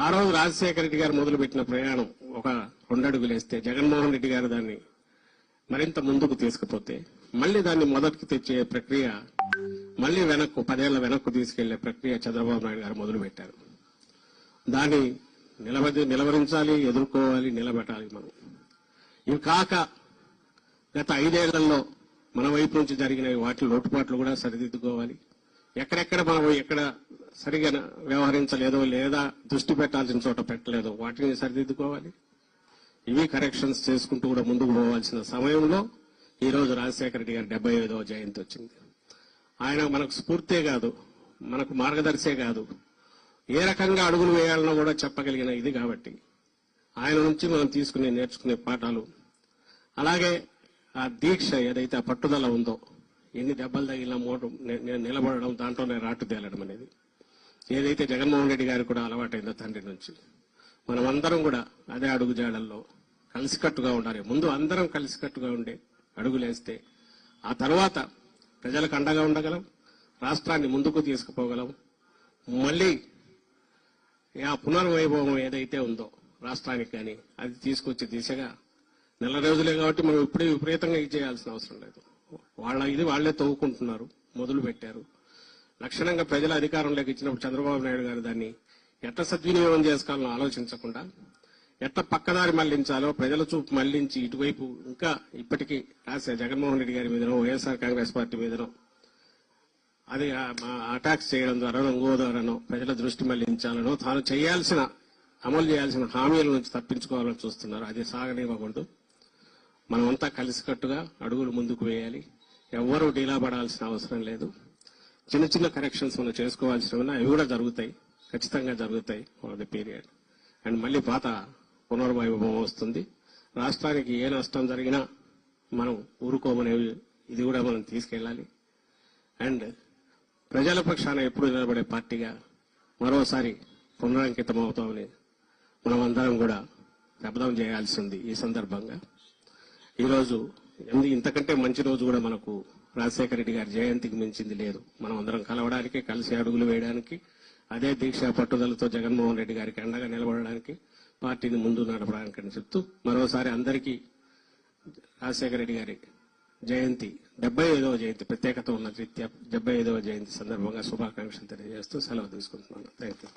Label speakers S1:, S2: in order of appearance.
S1: ఆ రోజు రాజశేఖర రెడ్డి గారు మొదలుపెట్టిన ప్రయాణం ఒక రెండడుగులేస్తే జగన్మోహన్ రెడ్డి గారు దాన్ని మరింత ముందుకు తీసుకుపోతే మళ్ళీ దాన్ని మొదటికి తెచ్చే ప్రక్రియ మళ్ళీ వెనక్కు పదేళ్ళ వెనక్కు తీసుకెళ్ళే ప్రక్రియ చంద్రబాబు నాయుడు గారు మొదలుపెట్టారు. దాన్ని నిలబడి నిలవరించాలి ఎదుర్కోవాలి నిలబెట్టాలి మనం. ఇవి కాక గత ఐదేళ్ళలో మన వైపు నుంచి జరిగిన వాటి లోటుపాట్లు కూడా సరిదిద్దుకోవాలి. ఎక్కడెక్కడ మనం ఎక్కడ సరిగా వ్యవహరించలేదో లేదా దృష్టి పెట్టాల్సిన చోట పెట్టలేదో వాటిని సరిదిద్దుకోవాలి. ఇవి కరెక్షన్స్ చేసుకుంటూ కూడా ముందుకు పోవాల్సిన సమయంలో ఈరోజు రాజశేఖర రెడ్డి గారి డెబ్బై ఐదవ జయంతి వచ్చింది. ఆయన మనకు స్ఫూర్తే కాదు మనకు మార్గదర్శే కాదు. ఏ రకంగా అడుగులు వేయాలనో కూడా చెప్పగలిగిన ఇది కాబట్టి ఆయన నుంచి మనం తీసుకునే నేర్చుకునే పాఠాలు. అలాగే ఆ దీక్ష ఏదైతే ఆ పట్టుదల ఉందో ఎన్ని దెబ్బలు తగిలిన మోటు ని- నిలబడడం దాంట్లోనే రాటు తేలడం అనేది. ఏదైతే జగన్మోహన్ రెడ్డి గారు కూడా అలవాటైందో తండ్రి నుంచి మనం అందరం కూడా అదే అడుగు జాడల్లో కలిసికట్టుగా ఉండాలి. ముందు అందరం కలిసికట్టుగా ఉండే అడుగులేస్తే ఆ తర్వాత ప్రజలకు అండగా ఉండగలం రాష్ట్రాన్ని ముందుకు తీసుకుపోగలం. మళ్ళీ ఆ పునర్వైభవం ఏదైతే ఉందో రాష్ట్రానికి కానీ అది తీసుకొచ్చే దిశగా నెల రోజులే కాబట్టి మనం ఇప్పుడే విపరీతంగా ఇది చేయాల్సిన అవసరం లేదు. వాళ్ళ ఇది వాళ్ళే తవ్వుకుంటున్నారు మొదలు పెట్టారు లక్షణంగా ప్రజల అధికారంలోకి ఇచ్చినప్పుడు చంద్రబాబు నాయుడు గారు దాన్ని ఎట్ట సద్వినియోగం చేసుకోవాలని ఆలోచించకుండా ఎట్ట పక్కదారి మళ్ళించాలో ప్రజల చూపు మళ్ళించి ఇటువైపు ఇంకా ఇప్పటికీ రాసే జగన్మోహన్ రెడ్డి గారి మీదనో వైఎస్ఆర్ కాంగ్రెస్ పార్టీ మీదనో అది అటాక్స్ చేయడం ద్వారానో ఇంకో ద్వారానో ప్రజల దృష్టి మళ్ళించాలనో తాను చేయాల్సిన అమలు చేయాల్సిన హామీల నుంచి తప్పించుకోవాలని చూస్తున్నారు. అది సాగనివ్వకూడదు. మనమంతా కలిసికట్టుగా అడుగులు ముందుకు వేయాలి. ఎవ్వరూ డీలా పడాల్సిన అవసరం లేదు. చిన్న చిన్న కరెక్షన్స్ మనం చేసుకోవాల్సినవి అవి కూడా జరుగుతాయి. ఖచ్చితంగా జరుగుతాయి ఫర్ ది పీరియడ్ అండ్ మళ్ళీ పాత పునర్వైభవం వస్తుంది. రాష్ట్రానికి ఏ నష్టం జరిగినా మనం ఊరుకోమనే ఇది కూడా మనం తీసుకెళ్ళాలి. అండ్ ప్రజల పక్షాన ఎప్పుడు నిలబడే పార్టీగా మరోసారి పునరంకితం అవుతామని మనం అందరం కూడా శబ్దం చేయాల్సి ఉంది ఈ సందర్భంగా. ఈరోజు ఇంతకంటే మంచి రోజు కూడా మనకు రాజశేఖర రెడ్డి గారి జయంతికి మించింది లేదు. మనం అందరం కలవడానికి కలిసి అడుగులు వేయడానికి అదే దీక్ష పట్టుదలతో జగన్మోహన్ రెడ్డి గారికి అండగా నిలబడడానికి పార్టీని ముందు నడపడానికి అని చెప్తూ మరోసారి అందరికీ రాజశేఖర రెడ్డి గారి జయంతి డెబ్బై ఐదవ జయంతి ప్రత్యేకత ఉన్న రీత్యా డెబ్బై ఐదవ జయంతి సందర్భంగా శుభాకాంక్షలు తెలియజేస్తూ సెలవు తీసుకుంటున్నాను. Thank you